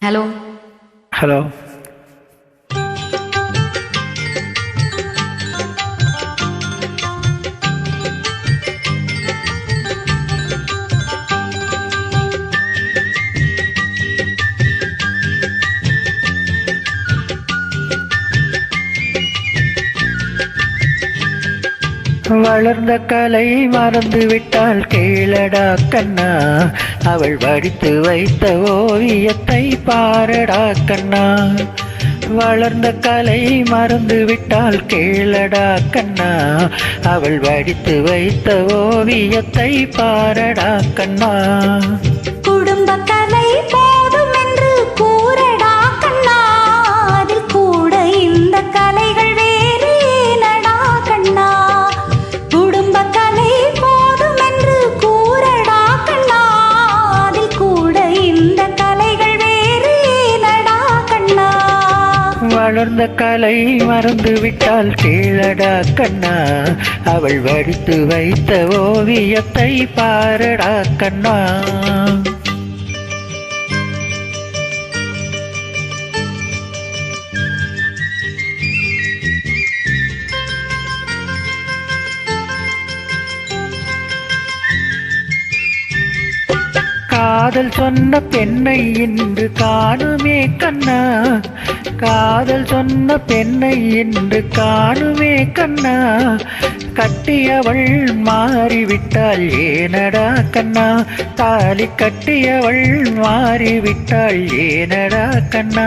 Hello. Hello. வளர்ந்த கலை மறந்து விட்டால் கீழடா கண்ணா. அவள் வடித்து வைத்த ஓவியத்தை பாரடா கண்ணா. வளர்ந்த கலை மறந்து விட்டால் கீழடா கண்ணா. அவள் வடித்து வைத்த ஓவியத்தை பாரடா கண்ணா. வளர்ந்த கலை மறந்து விட்டால் கீழடா கண்ணா. அவள் வடித்து வைத்த ஓவியத்தை பாரடா கண்ணா. காதல் சொன்ன பெண்ணை இன்று காணுமே கண்ணா. காதல் சொன்ன பெண்ணை இன்று காணுமே கண்ணா. கட்டியவள் மாறிவிட்டாள் ஏனடா கண்ணா. தாலி கட்டியவள் மாறிவிட்டாள் ஏனடா கண்ணா.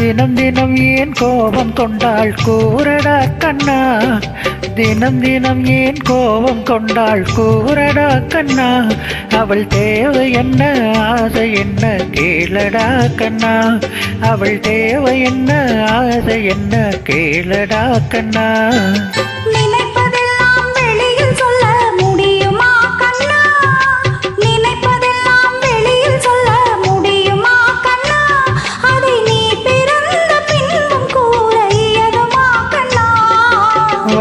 தினம் தினம் ஏன் கோபம் கொண்டாள்? கூறடா கண்ணா. தினம் தினம் ஏன் கோபம் கொண்டாள்? கூறடா கண்ணா. அவள் தேவை என்ன? ஆசை என்ன? கேளடா கண்ணா. அவள் தேவை என்ன? ஆசை என்ன? கேளடா கண்ணா.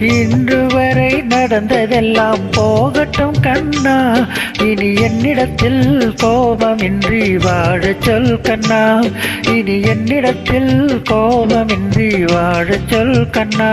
இன்று வரை நடந்ததெல்லாம் போகட்டும் கண்ணா. இனி என்னிடத்தில் கோபமின்றி வாழச் சொல் கண்ணா. இனி என்னிடத்தில் கோபமின்றி வாழச் சொல் கண்ணா.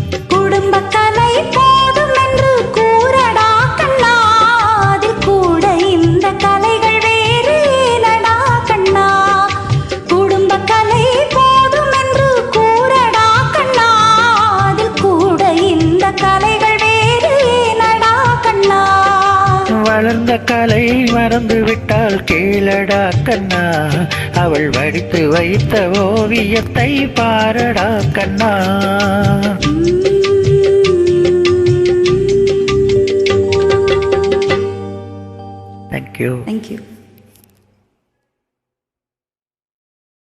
வளர்ந்த கலை மறந்து விட்டால் கீழடா கண்ணா. அவள் வடித்து வைத்த ஓவியத்தை பாரடா கண்ணா.